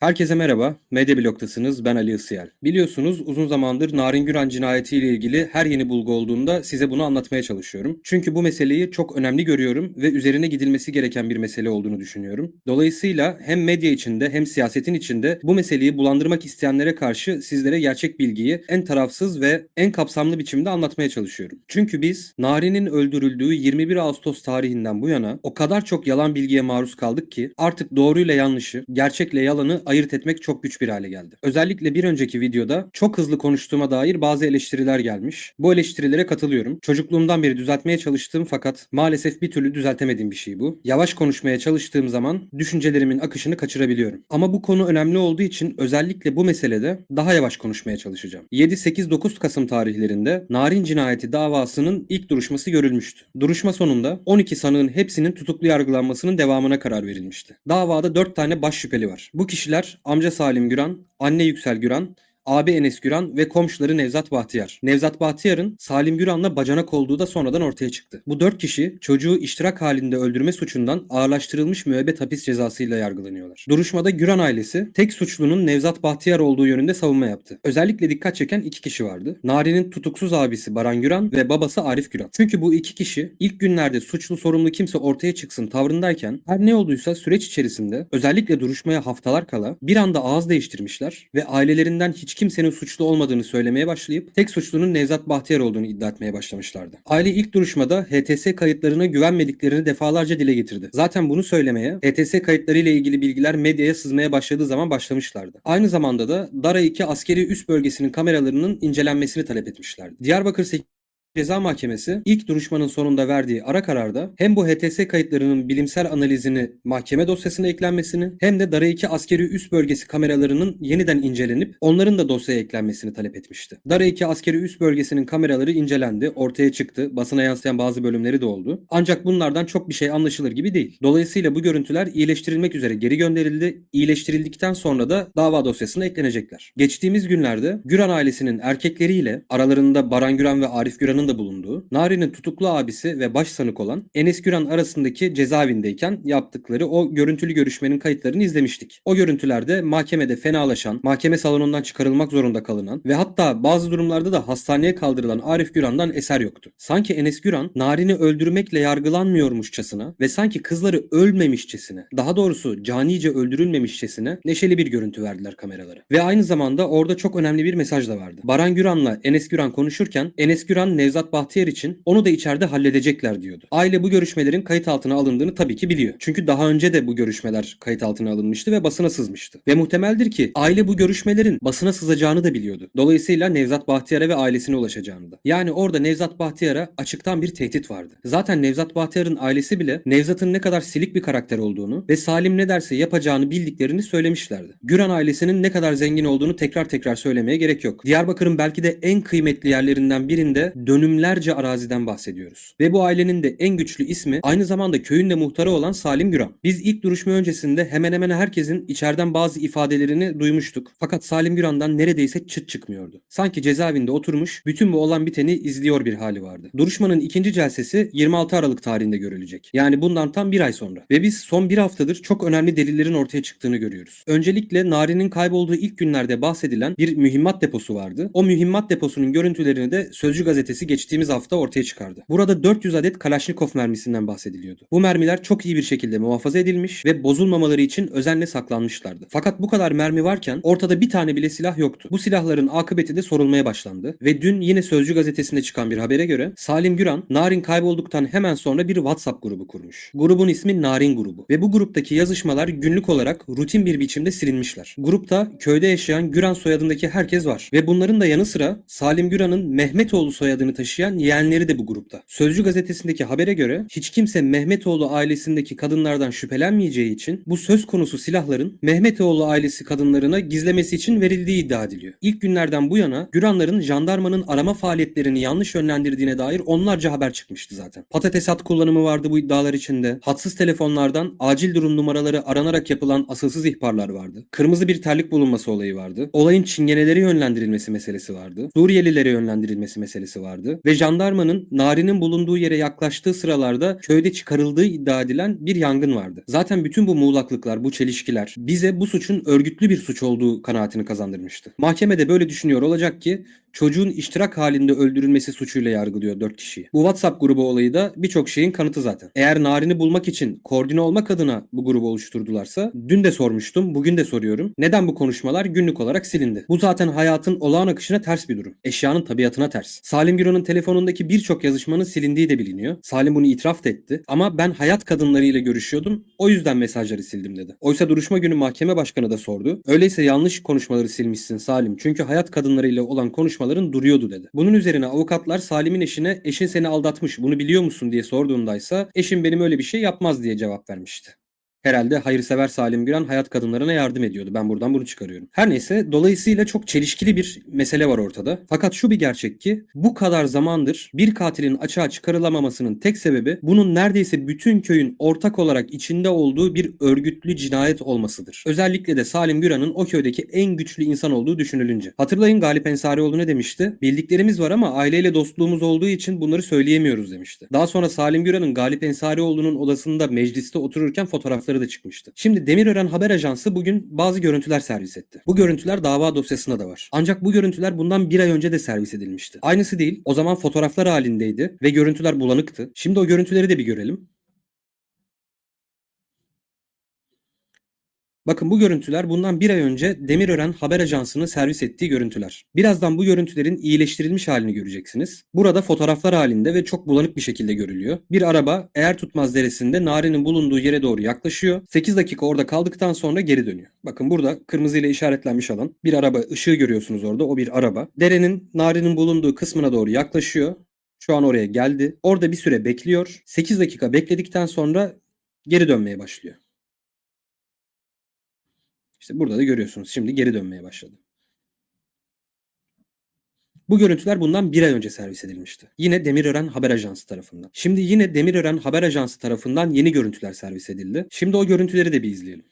Herkese merhaba. Medya Blog'tasınız. Ben Ali Isıyel. Biliyorsunuz uzun zamandır Narin Güran cinayetiyle ilgili her yeni bulgu olduğunda size bunu anlatmaya çalışıyorum. Çünkü bu meseleyi çok önemli görüyorum ve üzerine gidilmesi gereken bir mesele olduğunu düşünüyorum. Dolayısıyla hem medya içinde hem siyasetin içinde bu meseleyi bulandırmak isteyenlere karşı sizlere gerçek bilgiyi en tarafsız ve en kapsamlı biçimde anlatmaya çalışıyorum. Çünkü biz Narin'in öldürüldüğü 21 Ağustos tarihinden bu yana o kadar çok yalan bilgiye maruz kaldık ki artık doğruyla yanlışı, gerçekle yalanı ayırt etmek çok güç bir hale geldi. Özellikle bir önceki videoda çok hızlı konuştuğuma dair bazı eleştiriler gelmiş. Bu eleştirilere katılıyorum. Çocukluğumdan beri düzeltmeye çalıştığım fakat maalesef bir türlü düzeltemediğim bir şey bu. Yavaş konuşmaya çalıştığım zaman düşüncelerimin akışını kaçırabiliyorum. Ama bu konu önemli olduğu için özellikle bu meselede daha yavaş konuşmaya çalışacağım. 7-8-9 Kasım tarihlerinde Narin cinayeti davasının ilk duruşması görülmüştü. Duruşma sonunda 12 sanığın hepsinin tutuklu yargılanmasının devamına karar verilmişti. Davada 4 tane baş şüpheli var. Bu kişiler amca Salim Güran, anne Yüksel Güran, abi Enes Güran ve komşuları Nevzat Bahtiyar. Nevzat Bahtiyar'ın Salim Güran'la bacanak olduğu da sonradan ortaya çıktı. Bu dört kişi çocuğu iştirak halinde öldürme suçundan ağırlaştırılmış müebbet hapis cezasıyla yargılanıyorlar. Duruşmada Güran ailesi tek suçlunun Nevzat Bahtiyar olduğu yönünde savunma yaptı. Özellikle dikkat çeken iki kişi vardı. Nari'nin tutuksuz abisi Baran Güran ve babası Arif Güran. Çünkü bu iki kişi ilk günlerde suçlu sorumlu kimse ortaya çıksın tavrındayken her ne olduysa süreç içerisinde özellikle duruşmaya haftalar kala bir anda ağız değiştirmişler ve ailelerinden hiç kimsenin suçlu olmadığını söylemeye başlayıp tek suçlunun Nevzat Bahtiyar olduğunu iddia etmeye başlamışlardı. Aile ilk duruşmada HTS kayıtlarına güvenmediklerini defalarca dile getirdi. Zaten bunu söylemeye HTS kayıtları ile ilgili bilgiler medyaya sızmaya başladığı zaman başlamışlardı. Aynı zamanda da Dara 2 askeri üst bölgesinin kameralarının incelenmesini talep etmişlerdi. Diyarbakır 8 Ceza Mahkemesi ilk duruşmanın sonunda verdiği ara kararda hem bu HTS kayıtlarının bilimsel analizini mahkeme dosyasına eklenmesini hem de Dara 2 askeri üst bölgesi kameralarının yeniden incelenip onların da dosyaya eklenmesini talep etmişti. Dara 2 askeri üst bölgesinin kameraları incelendi, ortaya çıktı, basına yansıyan bazı bölümleri de oldu. Ancak bunlardan çok bir şey anlaşılır gibi değil. Dolayısıyla bu görüntüler iyileştirilmek üzere geri gönderildi. İyileştirildikten sonra da dava dosyasına eklenecekler. Geçtiğimiz günlerde Güran ailesinin erkekleriyle aralarında Baran Güran ve Arif Güran'ın da bulunduğu, Nari'nin tutuklu abisi ve baş sanık olan Enes Güran arasındaki cezaevindeyken yaptıkları o görüntülü görüşmenin kayıtlarını izlemiştik. O görüntülerde mahkemede fenalaşan, mahkeme salonundan çıkarılmak zorunda kalınan ve hatta bazı durumlarda da hastaneye kaldırılan Arif Güran'dan eser yoktu. Sanki Enes Güran Narin'i öldürmekle yargılanmıyormuşçasına ve sanki kızları ölmemişçesine, daha doğrusu canice öldürülmemişçesine neşeli bir görüntü verdiler kameralara. Ve aynı zamanda orada çok önemli bir mesaj da vardı. Baran Güran'la Enes Güran konuşurken Enes Güran Nevzat Bahtiyar için onu da içeride halledecekler diyordu. Aile bu görüşmelerin kayıt altına alındığını tabii ki biliyor. Çünkü daha önce de bu görüşmeler kayıt altına alınmıştı ve basına sızmıştı. Ve muhtemeldir ki aile bu görüşmelerin basına sızacağını da biliyordu. Dolayısıyla Nevzat Bahtiyar'a ve ailesine ulaşacağını da. Yani orada Nevzat Bahtiyar'a açıktan bir tehdit vardı. Zaten Nevzat Bahtiyar'ın ailesi bile Nevzat'ın ne kadar silik bir karakter olduğunu ve Salim ne derse yapacağını bildiklerini söylemişlerdi. Güran ailesinin ne kadar zengin olduğunu tekrar tekrar söylemeye gerek yok. Diyarbakır'ın belki de en kıymetli yerlerinden birinde dönümlerce araziden bahsediyoruz. Ve bu ailenin de en güçlü ismi aynı zamanda köyün de muhtarı olan Salim Güran. Biz ilk duruşma öncesinde hemen hemen herkesin içeriden bazı ifadelerini duymuştuk. Fakat Salim Güran'dan neredeyse çıt çıkmıyordu. Sanki cezaevinde oturmuş bütün bu olan biteni izliyor bir hali vardı. Duruşmanın ikinci celsesi 26 Aralık tarihinde görülecek. Yani bundan tam bir ay sonra. Ve biz son bir haftadır çok önemli delillerin ortaya çıktığını görüyoruz. Öncelikle Nari'nin kaybolduğu ilk günlerde bahsedilen bir mühimmat deposu vardı. O mühimmat deposunun görüntülerini de Sözcü gazetesi geçtiğimiz hafta ortaya çıkardı. Burada 400 adet Kalashnikov mermisinden bahsediliyordu. Bu mermiler çok iyi bir şekilde muhafaza edilmiş ve bozulmamaları için özenle saklanmışlardı. Fakat bu kadar mermi varken ortada bir tane bile silah yoktu. Bu silahların akıbeti de sorulmaya başlandı ve dün yine Sözcü gazetesinde çıkan bir habere göre Salim Güran Narin kaybolduktan hemen sonra bir WhatsApp grubu kurmuş. Grubun ismi Narin grubu ve bu gruptaki yazışmalar günlük olarak rutin bir biçimde silinmişler. Grupta köyde yaşayan Güran soyadındaki herkes var ve bunların da yanı sıra Salim Güran'ın Mehmetoğlu soyadını taşıyan yeğenleri de bu grupta. Sözcü gazetesindeki habere göre hiç kimse Mehmetoğlu ailesindeki kadınlardan şüphelenmeyeceği için bu söz konusu silahların Mehmetoğlu ailesi kadınlarına gizlemesi için verildiği iddia ediliyor. İlk günlerden bu yana Güranların jandarmanın arama faaliyetlerini yanlış yönlendirdiğine dair onlarca haber çıkmıştı zaten. Patates hat kullanımı vardı bu iddialar içinde. Hatsız telefonlardan acil durum numaraları aranarak yapılan asılsız ihbarlar vardı. Kırmızı bir terlik bulunması olayı vardı. Olayın çingenelere yönlendirilmesi meselesi vardı. Suriyelilere yönlendirilmesi meselesi vardı. Vardı ve jandarmanın Nari'nin bulunduğu yere yaklaştığı sıralarda köyde çıkarıldığı iddia edilen bir yangın vardı. Zaten bütün bu muğlaklıklar, bu çelişkiler bize bu suçun örgütlü bir suç olduğu kanaatini kazandırmıştı. Mahkemede böyle düşünüyor olacak ki çocuğun iştirak halinde öldürülmesi suçuyla yargılıyor 4 kişiyi. Bu WhatsApp grubu olayı da birçok şeyin kanıtı zaten. Eğer Narin'i bulmak için koordine olmak adına bu grubu oluşturdularsa dün de sormuştum, bugün de soruyorum. Neden bu konuşmalar günlük olarak silindi? Bu zaten hayatın olağan akışına ters bir durum. Eşyanın tabiatına ters. Salim Güran'ın telefonundaki birçok yazışmanın silindiği de biliniyor. Salim bunu itiraf da etti. Ama ben hayat kadınlarıyla görüşüyordum. O yüzden mesajları sildim dedi. Oysa duruşma günü mahkeme başkanı da sordu. Öyleyse yanlış konuşmaları silmişsin Salim. Çünkü hayat kadınlarıyla olan konuşmaların duruyordu dedi. Bunun üzerine avukatlar Salim'in eşine eşin seni aldatmış bunu biliyor musun diye sorduğundaysa eşim benim öyle bir şey yapmaz diye cevap vermişti. Herhalde hayırsever Salim Güran hayat kadınlarına yardım ediyordu. Ben buradan bunu çıkarıyorum. Her neyse dolayısıyla çok çelişkili bir mesele var ortada. Fakat şu bir gerçek ki bu kadar zamandır bir katilin açığa çıkarılamamasının tek sebebi bunun neredeyse bütün köyün ortak olarak içinde olduğu bir örgütlü cinayet olmasıdır. Özellikle de Salim Güran'ın o köydeki en güçlü insan olduğu düşünülünce. Hatırlayın Galip Ensarioğlu ne demişti? Bildiklerimiz var ama aileyle dostluğumuz olduğu için bunları söyleyemiyoruz demişti. Daha sonra Salim Güran'ın Galip Ensarioğlu'nun odasında mecliste otururken fotoğrafları da çıkmıştı. Şimdi Demirören Haber Ajansı bugün bazı görüntüler servis etti. Bu görüntüler dava dosyasında da var. Ancak bu görüntüler bundan bir ay önce de servis edilmişti. Aynısı değil. O zaman fotoğraflar halindeydi ve görüntüler bulanıktı. Şimdi o görüntüleri de bir görelim. Bakın bu görüntüler bundan bir ay önce Demirören Haber Ajansı'nın servis ettiği görüntüler. Birazdan bu görüntülerin iyileştirilmiş halini göreceksiniz. Burada fotoğraflar halinde ve çok bulanık bir şekilde görülüyor. Bir araba eğer tutmaz deresinde Nari'nin bulunduğu yere doğru yaklaşıyor. 8 dakika orada kaldıktan sonra geri dönüyor. Bakın burada kırmızı ile işaretlenmiş alan. Bir araba ışığı görüyorsunuz orada. O bir araba. Derenin Nari'nin bulunduğu kısmına doğru yaklaşıyor. Şu an oraya geldi. Orada bir süre bekliyor. 8 dakika bekledikten sonra geri dönmeye başlıyor. İşte burada da görüyorsunuz. Şimdi geri dönmeye başladı. Bu görüntüler bundan bir ay önce servis edilmişti. Yine Demirören Haber Ajansı tarafından. Şimdi yine Demirören Haber Ajansı tarafından yeni görüntüler servis edildi. Şimdi o görüntüleri de bir izleyelim.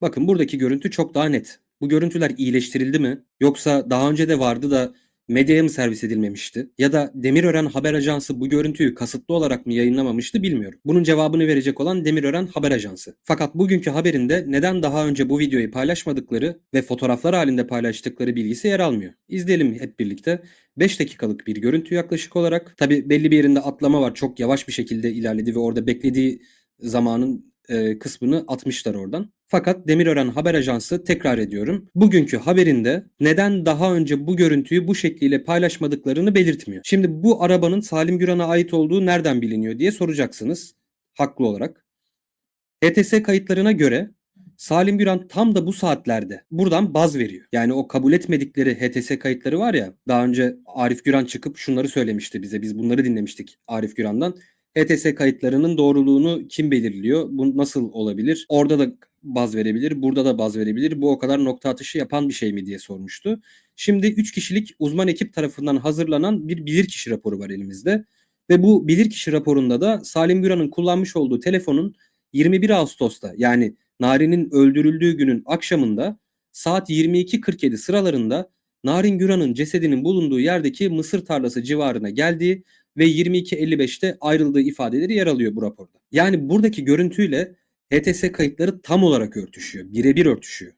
Bakın buradaki görüntü çok daha net. Bu görüntüler iyileştirildi mi? Yoksa daha önce de vardı da medyaya mı servis edilmemişti? Ya da Demirören Haber Ajansı bu görüntüyü kasıtlı olarak mı yayınlamamıştı bilmiyorum. Bunun cevabını verecek olan Demirören Haber Ajansı. Fakat bugünkü haberinde neden daha önce bu videoyu paylaşmadıkları ve fotoğraflar halinde paylaştıkları bilgisi yer almıyor. İzleyelim hep birlikte. 5 dakikalık bir görüntü yaklaşık olarak. Tabi belli bir yerinde atlama var. Çok yavaş bir şekilde ilerledi ve orada beklediği zamanın e, kısmını atmışlar oradan. Fakat Demirören Haber Ajansı tekrar ediyorum. Bugünkü haberinde neden daha önce bu görüntüyü bu şekliyle paylaşmadıklarını belirtmiyor. Şimdi bu arabanın Salim Güran'a ait olduğu nereden biliniyor diye soracaksınız. Haklı olarak. HTS kayıtlarına göre Salim Güran tam da bu saatlerde buradan baz veriyor. Yani o kabul etmedikleri HTS kayıtları var ya daha önce Arif Güran çıkıp şunları söylemişti bize. Biz bunları dinlemiştik Arif Güran'dan. HTS kayıtlarının doğruluğunu kim belirliyor? Bu nasıl olabilir? Orada da baz verebilir, burada da baz verebilir. Bu o kadar nokta atışı yapan bir şey mi diye sormuştu. Şimdi 3 kişilik uzman ekip tarafından hazırlanan bir bilirkişi raporu var elimizde. Ve bu bilirkişi raporunda da Salim Güran'ın kullanmış olduğu telefonun 21 Ağustos'ta yani Nari'nin öldürüldüğü günün akşamında saat 22.47 sıralarında Narin Güran'ın cesedinin bulunduğu yerdeki mısır tarlası civarına geldiği ve 22.55'te ayrıldığı ifadeleri yer alıyor bu raporda. Yani buradaki görüntüyle HTS kayıtları tam olarak örtüşüyor. Birebir örtüşüyor.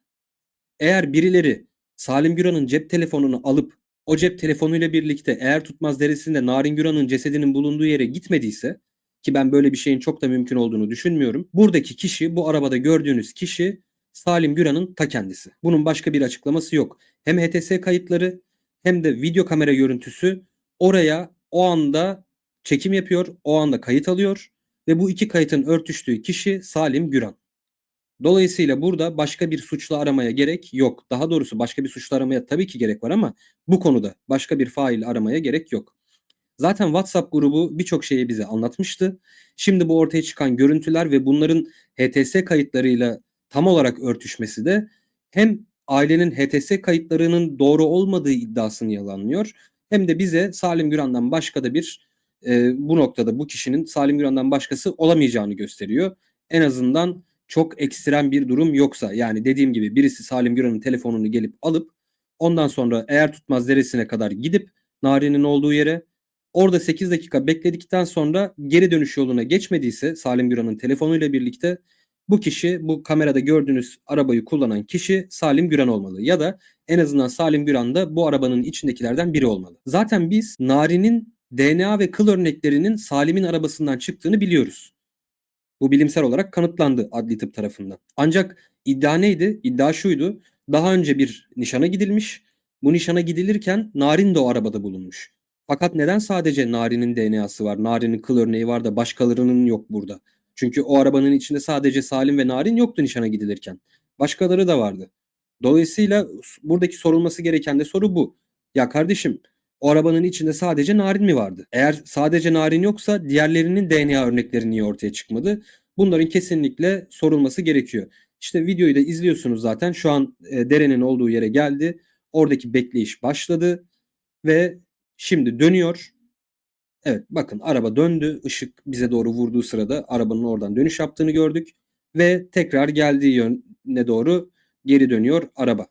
Eğer birileri Salim Güran'ın cep telefonunu alıp o cep telefonuyla birlikte eğer tutmaz deresinde Narin Güran'ın cesedinin bulunduğu yere gitmediyse ki ben böyle bir şeyin çok da mümkün olduğunu düşünmüyorum. Buradaki kişi bu arabada gördüğünüz kişi Salim Güran'ın ta kendisi. Bunun başka bir açıklaması yok. Hem HTS kayıtları hem de video kamera görüntüsü oraya o anda çekim yapıyor, o anda kayıt alıyor ve bu iki kayıtın örtüştüğü kişi Salim Güran. Dolayısıyla burada başka bir suçlu aramaya gerek yok. Daha doğrusu başka bir suçlu aramaya tabii ki gerek var ama bu konuda başka bir fail aramaya gerek yok. Zaten WhatsApp grubu birçok şeyi bize anlatmıştı. Şimdi bu ortaya çıkan görüntüler ve bunların HTS kayıtlarıyla tam olarak örtüşmesi de hem ailenin HTS kayıtlarının doğru olmadığı iddiasını yalanlıyor hem de bize Salim Güran'dan başka da bir e, bu noktada bu kişinin Salim Güran'dan başkası olamayacağını gösteriyor. En azından çok ekstrem bir durum yoksa yani dediğim gibi birisi Salim Güran'ın telefonunu gelip alıp Ondan sonra eğer tutmaz deresine kadar gidip Nari'nin olduğu yere orada 8 dakika bekledikten sonra geri dönüş yoluna geçmediyse Salim Güran'ın telefonuyla birlikte bu kişi bu kamerada gördüğünüz arabayı kullanan kişi Salim Güran olmalı ya da en azından Salim Güran da bu arabanın içindekilerden biri olmalı. Zaten biz Nari'nin DNA ve kıl örneklerinin Salim'in arabasından çıktığını biliyoruz. Bu bilimsel olarak kanıtlandı adli tıp tarafından. Ancak iddia neydi? İddia şuydu. Daha önce bir nişana gidilmiş. Bu nişana gidilirken Narin de o arabada bulunmuş. Fakat neden sadece Narin'in DNA'sı var, Narin'in kıl örneği var da başkalarının yok burada? Çünkü o arabanın içinde sadece Salim ve Narin yoktu nişana gidilirken. Başkaları da vardı. Dolayısıyla buradaki sorulması gereken de soru bu. Ya kardeşim o arabanın içinde sadece Narin mi vardı? Eğer sadece Narin yoksa diğerlerinin DNA örnekleri niye ortaya çıkmadı? Bunların kesinlikle sorulması gerekiyor. İşte videoyu da izliyorsunuz zaten. Şu an e, derenin olduğu yere geldi. Oradaki bekleyiş başladı ve şimdi dönüyor. Evet bakın araba döndü. Işık bize doğru vurduğu sırada arabanın oradan dönüş yaptığını gördük. Ve tekrar geldiği yöne doğru geri dönüyor araba.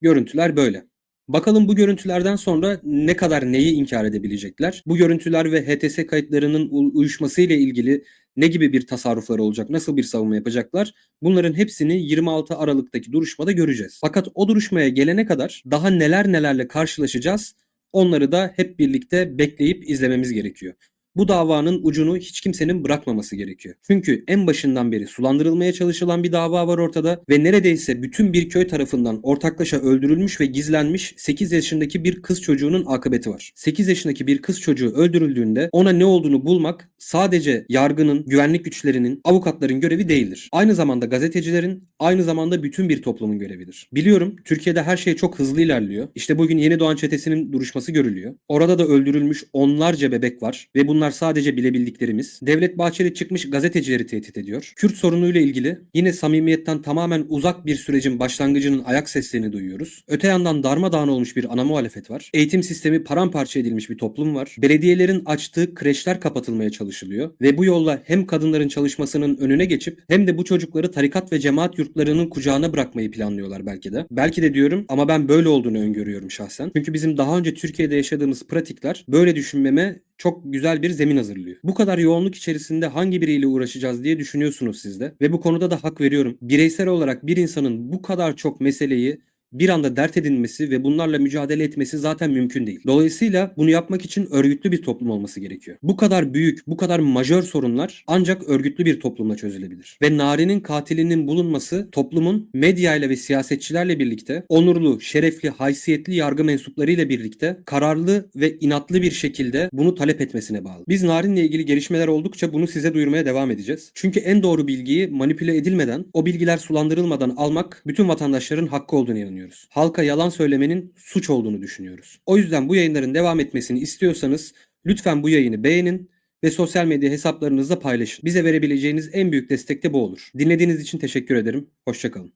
Görüntüler böyle. Bakalım bu görüntülerden sonra ne kadar neyi inkar edebilecekler? Bu görüntüler ve HTS kayıtlarının uyuşması ile ilgili ne gibi bir tasarrufları olacak, nasıl bir savunma yapacaklar? Bunların hepsini 26 Aralık'taki duruşmada göreceğiz. Fakat o duruşmaya gelene kadar daha neler nelerle karşılaşacağız? Onları da hep birlikte bekleyip izlememiz gerekiyor. Bu davanın ucunu hiç kimsenin bırakmaması gerekiyor. Çünkü en başından beri sulandırılmaya çalışılan bir dava var ortada ve neredeyse bütün bir köy tarafından ortaklaşa öldürülmüş ve gizlenmiş 8 yaşındaki bir kız çocuğunun akıbeti var. 8 yaşındaki bir kız çocuğu öldürüldüğünde ona ne olduğunu bulmak sadece yargının, güvenlik güçlerinin, avukatların görevi değildir. Aynı zamanda gazetecilerin, aynı zamanda bütün bir toplumun görevidir. Biliyorum Türkiye'de her şey çok hızlı ilerliyor. İşte bugün Yeni Doğan Çetesi'nin duruşması görülüyor. Orada da öldürülmüş onlarca bebek var ve bunlar sadece bilebildiklerimiz. Devlet Bahçeli çıkmış gazetecileri tehdit ediyor. Kürt sorunuyla ilgili yine samimiyetten tamamen uzak bir sürecin başlangıcının ayak seslerini duyuyoruz. Öte yandan darmadağın olmuş bir ana muhalefet var. Eğitim sistemi paramparça edilmiş bir toplum var. Belediyelerin açtığı kreşler kapatılmaya çalışılıyor ve bu yolla hem kadınların çalışmasının önüne geçip hem de bu çocukları tarikat ve cemaat yurtlarının kucağına bırakmayı planlıyorlar belki de. Belki de diyorum ama ben böyle olduğunu öngörüyorum şahsen. Çünkü bizim daha önce Türkiye'de yaşadığımız pratikler böyle düşünmeme çok güzel bir zemin hazırlıyor. Bu kadar yoğunluk içerisinde hangi biriyle uğraşacağız diye düşünüyorsunuz siz de. Ve bu konuda da hak veriyorum. Bireysel olarak bir insanın bu kadar çok meseleyi bir anda dert edinmesi ve bunlarla mücadele etmesi zaten mümkün değil. Dolayısıyla bunu yapmak için örgütlü bir toplum olması gerekiyor. Bu kadar büyük, bu kadar majör sorunlar ancak örgütlü bir toplumla çözülebilir. Ve Nari'nin katilinin bulunması toplumun medyayla ve siyasetçilerle birlikte onurlu, şerefli, haysiyetli yargı mensuplarıyla birlikte kararlı ve inatlı bir şekilde bunu talep etmesine bağlı. Biz Narin'le ilgili gelişmeler oldukça bunu size duyurmaya devam edeceğiz. Çünkü en doğru bilgiyi manipüle edilmeden, o bilgiler sulandırılmadan almak bütün vatandaşların hakkı olduğunu inanıyoruz inanıyoruz. Halka yalan söylemenin suç olduğunu düşünüyoruz. O yüzden bu yayınların devam etmesini istiyorsanız lütfen bu yayını beğenin ve sosyal medya hesaplarınızda paylaşın. Bize verebileceğiniz en büyük destek de bu olur. Dinlediğiniz için teşekkür ederim. Hoşçakalın.